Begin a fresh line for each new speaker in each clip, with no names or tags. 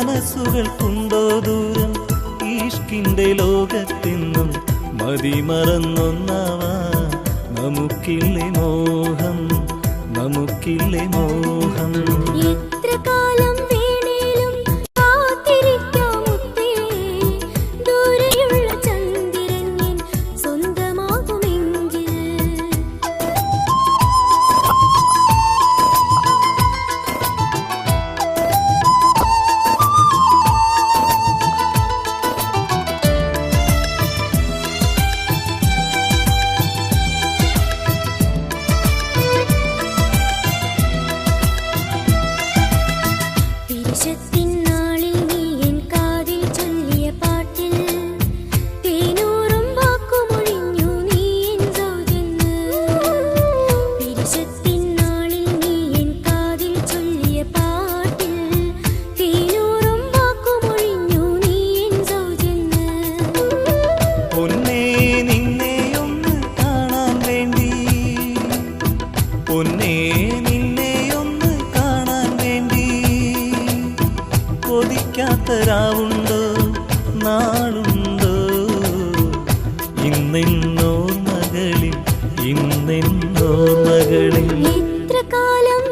മനസ്സുകൾക്കുണ്ടോ ദൂരം? ഈഷ്കിന്റെ ലോകത്തെന്നും മതിമറന്നൊന്നാവാ. നമുക്കില്ലേ മോഹം നമുക്കില്ലേ മോഹം. കൊതിക്കാത്ത രാവുണ്ടോ നാളുണ്ടോ ഇന്നെന്നോർമകളിൽ ഇന്നെന്നോർമകളിൽ
എത്ര കാലം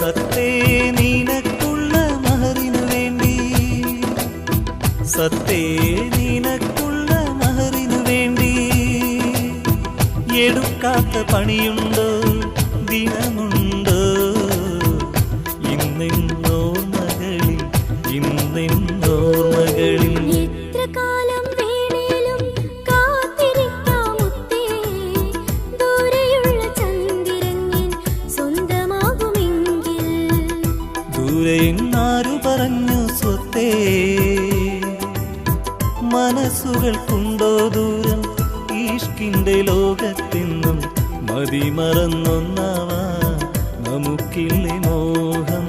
സത്തേ നിനക്കുള്ള മഹറിനു വേണ്ടി സത്തേ നിനക്കുള്ള മഹറിനു വേണ്ടി എടുക്കാത്ത പണിയുണ്ടോ ദിനമുണ്ടോ ദൂരെയെങ്ങാരു പറഞ്ഞു സ്വത്തേ. മനസ്സുകൾക്കുണ്ടോ ദൂരം? ഈഷ്കിന്റെ ലോകത്തെന്നും മതിമറന്നൊന്നാവാ നമുക്കില്ലേ മോഹം നമുക്കില്ലേ മോഹം?